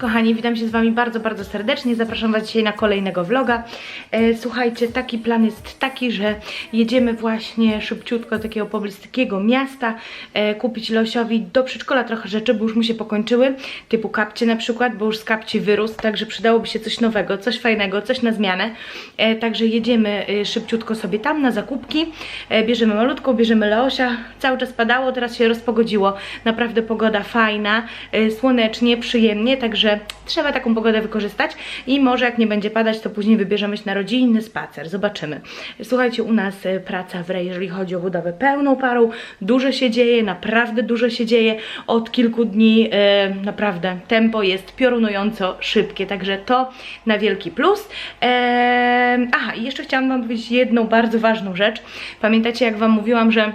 kochani, witam się z Wami bardzo, bardzo serdecznie. Zapraszam Was dzisiaj na kolejnego vloga. E, słuchajcie, taki plan jest taki, że jedziemy właśnie szybciutko do takiego pobliskiego miasta, e, kupić Leosiowi do przedszkola trochę rzeczy, bo już mu się pokończyły, typu kapcie na przykład, bo już z kapci wyrósł, także przydałoby się coś nowego, coś fajnego, coś na zmianę. E, także jedziemy e, szybciutko sobie tam na zakupki, e, bierzemy malutką, bierzemy Leosia, cały czas padało, teraz się rozpogodziło, naprawdę pogoda fajna, e, słonecznie, przyjemnie, także trzeba taką pogodę wykorzystać i może jak nie będzie padać, to później wybierzemy się na rodzinny spacer, zobaczymy. Słuchajcie, u nas e, praca w RE, jeżeli chodzi o budowę pełną parą, dużo się dzieje, naprawdę dużo się dzieje, od kilku dni e, naprawdę tempo jest piorunująco szybkie, także to na wielki plus. E, aha, i jeszcze chciałam Wam powiedzieć jedną bardzo ważną rzecz. Pamiętacie, jak Wam mówiłam, że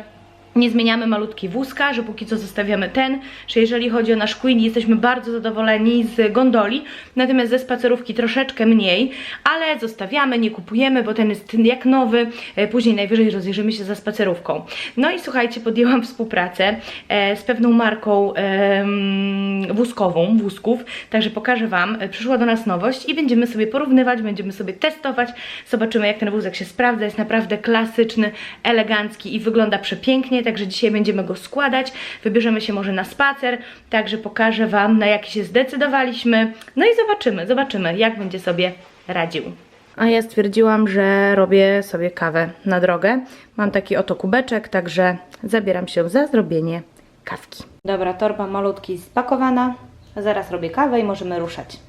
nie zmieniamy malutki wózka, że póki co zostawiamy ten, że jeżeli chodzi o nasz Queen, jesteśmy bardzo zadowoleni z gondoli, natomiast ze spacerówki troszeczkę mniej, ale zostawiamy, nie kupujemy, bo ten jest jak nowy, e, później najwyżej rozejrzymy się za spacerówką. No i słuchajcie, podjęłam współpracę e, z pewną marką wózkową, wózków, także pokażę Wam, E, przyszła do nas nowość i będziemy sobie porównywać, będziemy sobie testować, zobaczymy jak ten wózek się sprawdza, jest naprawdę klasyczny, elegancki i wygląda przepięknie, także dzisiaj będziemy go składać, wybierzemy się może na spacer, także pokażę Wam na jaki się zdecydowaliśmy, no i zobaczymy, zobaczymy jak będzie sobie radził. A ja stwierdziłam, że robię sobie kawę na drogę. Mam taki oto kubeczek, także zabieram się za zrobienie kawki. Dobra, torba malutki spakowana. Zaraz robię kawę i możemy ruszać.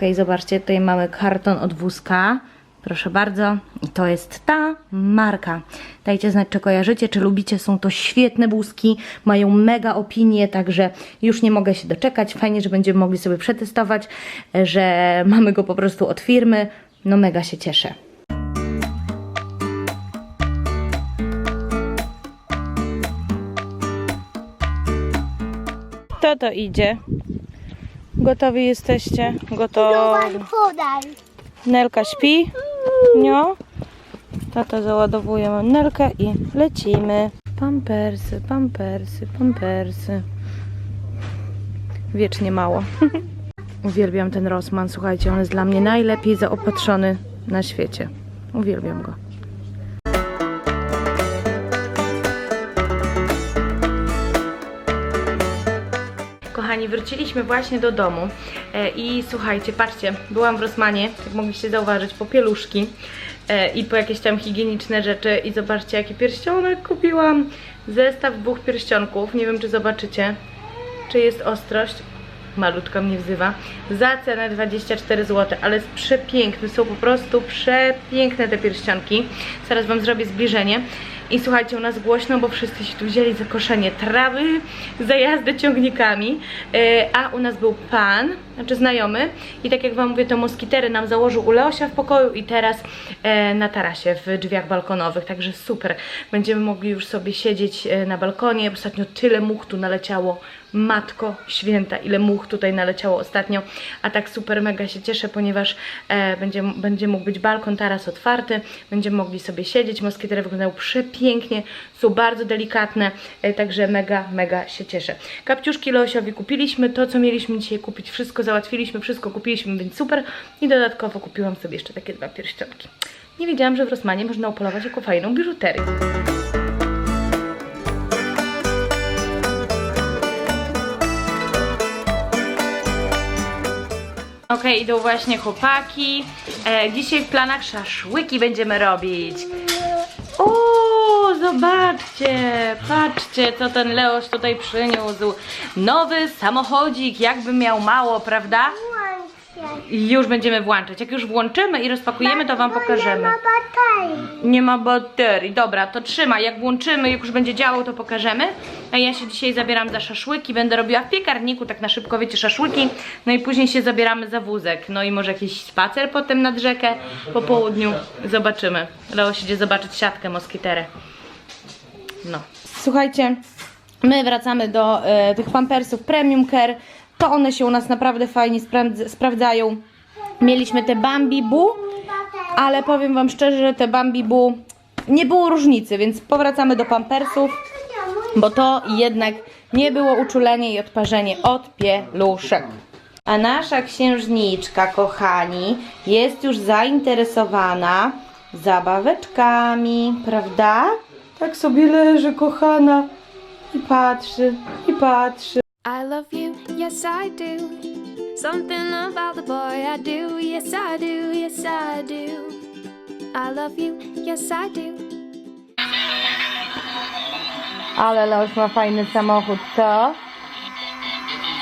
Ok, zobaczcie, tutaj mamy karton od wózka. Proszę bardzo. I to jest ta marka. Dajcie znać, czy kojarzycie, czy lubicie. Są to świetne wózki, mają mega opinie, także już nie mogę się doczekać. Fajnie, że będziemy mogli sobie przetestować, że mamy go po prostu od firmy. No mega się cieszę. Kto to idzie? Gotowi jesteście? Gotowi. podaj. Nelka śpi? No. Tata załadowuje Nelkę i lecimy. Pampersy, pampersy, pampersy. Wiecznie mało. Uwielbiam ten Rossmann, słuchajcie, on jest dla mnie najlepiej zaopatrzony na świecie. Uwielbiam go. Kochani, wróciliśmy właśnie do domu e, i słuchajcie, patrzcie, byłam w Rosmanie, jak mogliście zauważyć, po pieluszki e, i po jakieś tam higieniczne rzeczy i zobaczcie, jaki pierścionek kupiłam. Zestaw dwóch pierścionków, nie wiem czy zobaczycie, czy jest ostrość. Malutka mnie wzywa. Za cenę 24 zł, ale jest przepiękny. Są po prostu przepiękne te pierścionki. Zaraz Wam zrobię zbliżenie. I słuchajcie, u nas głośno, bo wszyscy się tu wzięli za koszenie trawy, za jazdę ciągnikami. E, a u nas był pan, znaczy znajomy. I tak jak Wam mówię, to moskitery nam założył u Leosia w pokoju i teraz e, na tarasie w drzwiach balkonowych. Także super. Będziemy mogli już sobie siedzieć e, na balkonie. Ostatnio tyle much tu naleciało. Matko święta, ile much tutaj naleciało ostatnio, a tak super mega się cieszę, ponieważ e, będzie, będzie mógł być balkon, taras otwarty, będziemy mogli sobie siedzieć, moskitery wyglądają przepięknie, są bardzo delikatne, e, także mega, mega się cieszę. Kapciuszki Leosiowi kupiliśmy, to co mieliśmy dzisiaj kupić, wszystko załatwiliśmy, wszystko kupiliśmy, więc super i dodatkowo kupiłam sobie jeszcze takie dwa pierścionki. Nie wiedziałam, że w Rosmanie można upolować jako fajną biżuterię. Okej, idą właśnie chłopaki. E, dzisiaj w planach szaszłyki będziemy robić. O, zobaczcie, patrzcie, co ten Leoś tutaj przyniósł. Nowy samochodzik, jakby miał mało, prawda? I już będziemy włączać. Jak już włączymy i rozpakujemy, to Wam pokażemy. Nie ma baterii. Nie ma baterii. Dobra, to trzymaj. Jak włączymy, jak już będzie działał, to pokażemy. A ja się dzisiaj zabieram za szaszłyki. Będę robiła w piekarniku, tak na szybko, wiecie, szaszłyki. No i później się zabieramy za wózek. No i może jakiś spacer potem nad rzekę po południu. Zobaczymy. Leo idzie zobaczyć siatkę moskiterę. No. Słuchajcie, My wracamy do e, tych pampersów Premium Care. To one się u nas naprawdę fajnie sprawdz- sprawdzają. Mieliśmy te Bambi Boo, ale powiem Wam szczerze, że te Bambi Boo nie było różnicy, więc powracamy do pampersów, bo to jednak nie było uczulenie i odparzenie od pieluszek. A nasza księżniczka, kochani, jest już zainteresowana zabaweczkami, prawda? Tak sobie leży, kochana, i patrzy, i patrzy. I love you, yes I do. Something about the boy I do, yes I do, yes I do. I love you, yes I do. Ale Leoś ma fajny samochód, co?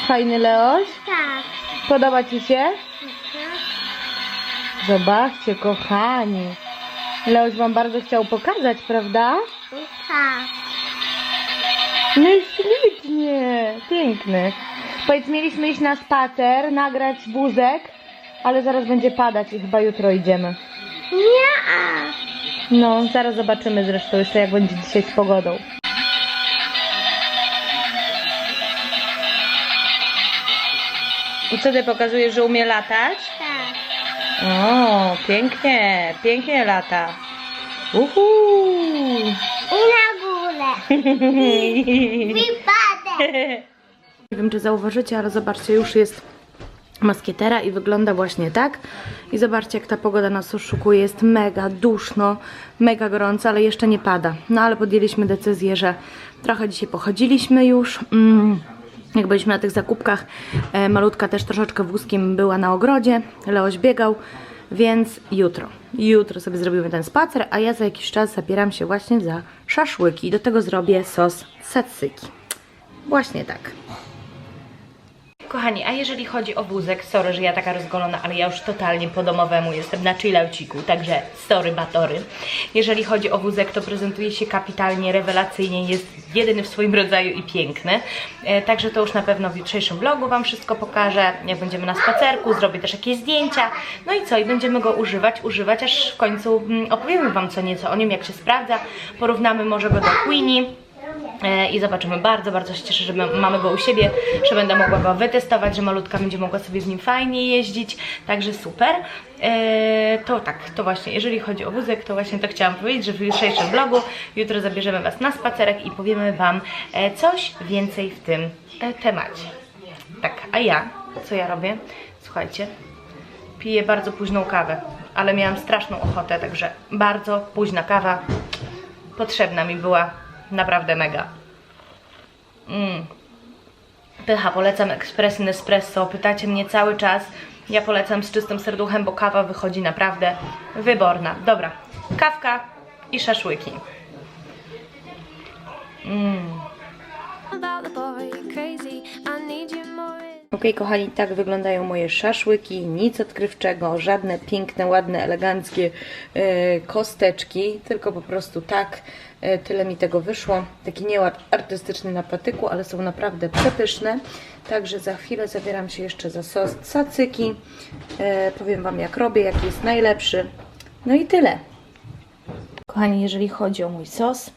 Fajny Leoś? Tak. Podoba Ci się? Zobaczcie, kochani. Leoś Wam bardzo chciał pokazać, prawda? Tak. No i ślicznie, piękny. Powiedz, mieliśmy iść na spacer, nagrać wózek, ale zaraz będzie padać i chyba jutro idziemy. Nie. No, zaraz zobaczymy zresztą jeszcze jak będzie dzisiaj z pogodą. I co ty pokazujesz, że umie latać? Tak. O, pięknie, pięknie lata. Uhu. I na górę. Wypadek. Nie wiem, czy zauważycie, ale zobaczcie, już jest maskietera i wygląda właśnie tak. I zobaczcie, jak ta pogoda nas oszukuje. Jest mega duszno, mega gorąco, ale jeszcze nie pada. No ale podjęliśmy decyzję, że trochę dzisiaj pochodziliśmy już. Mm. Jak byliśmy na tych zakupkach, e, malutka też troszeczkę wózkiem była na ogrodzie, Leoś biegał, więc jutro, jutro sobie zrobimy ten spacer, a ja za jakiś czas zabieram się właśnie za szaszłyki. Do tego zrobię sos tzatziki. Właśnie tak. Kochani, a jeżeli chodzi o wózek, sorry, że ja taka rozgolona, ale ja już totalnie po domowemu jestem na chillauciku, także sorry batory. Jeżeli chodzi o wózek, to prezentuje się kapitalnie, rewelacyjnie, jest jedyny w swoim rodzaju i piękny. E, także to już na pewno w jutrzejszym vlogu Wam wszystko pokażę, jak będziemy na spacerku, zrobię też jakieś zdjęcia, no i co, i będziemy go używać, używać, aż w końcu mm, opowiemy Wam co nieco o nim, jak się sprawdza, porównamy może go do Queenie. E, i zobaczymy. Bardzo, bardzo się cieszę, że my- mamy go u siebie, że będę mogła go wytestować, że malutka będzie mogła sobie w nim fajnie jeździć, także super. E, to tak, to właśnie, jeżeli chodzi o wózek, to właśnie to chciałam powiedzieć, że w jutrzejszym vlogu jutro zabierzemy Was na spacerek i powiemy Wam e, coś więcej w tym temacie. Tak, a ja, co ja robię? Słuchajcie, piję bardzo późną kawę, ale miałam straszną ochotę, także bardzo późna kawa potrzebna mi była naprawdę mega. Mm. Pycha, polecam ekspres Nespresso. Pytacie mnie cały czas. Ja polecam z czystym serduchem, bo kawa wychodzi naprawdę wyborna. Dobra, kawka i szaszłyki. About Ok, kochani, tak wyglądają moje szaszłyki. Nic odkrywczego, żadne piękne, ładne, eleganckie e, kosteczki, tylko po prostu tak. E, tyle mi tego wyszło. Taki nieład artystyczny na patyku, ale są naprawdę przepyszne. Także za chwilę zabieram się jeszcze za sos cacyki. E, powiem Wam, jak robię, jaki jest najlepszy. No i tyle. Kochani, jeżeli chodzi o mój sos,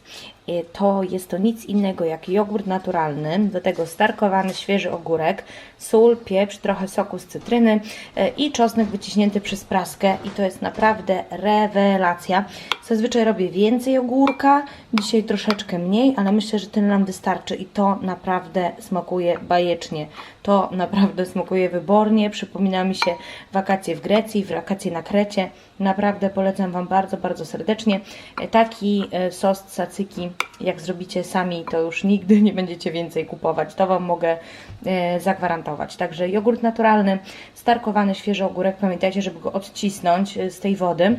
to jest to nic innego jak jogurt naturalny, do tego starkowany świeży ogórek, sól, pieprz, trochę soku z cytryny e, i czosnek wyciśnięty przez praskę i to jest naprawdę rewelacja. Zazwyczaj robię więcej ogórka, dzisiaj troszeczkę mniej, ale myślę, że tyle nam wystarczy i to naprawdę smakuje bajecznie. To naprawdę smakuje wybornie, przypomina mi się wakacje w Grecji, wakacje na Krecie. Naprawdę polecam Wam bardzo, bardzo serdecznie. E, Taki e, sos tzacyki, jak zrobicie sami, to już nigdy nie będziecie więcej kupować. To Wam mogę e, zagwarantować. Także jogurt naturalny, starkowany świeży ogórek. Pamiętajcie, żeby go odcisnąć e, z tej wody.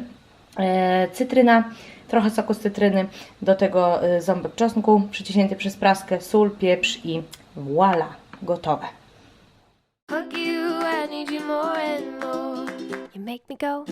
E, Cytryna, trochę soku z cytryny, do tego ząbek czosnku, przyciśnięty przez praskę, sól, pieprz i voila, gotowe. You, I need you more and more. You make me go.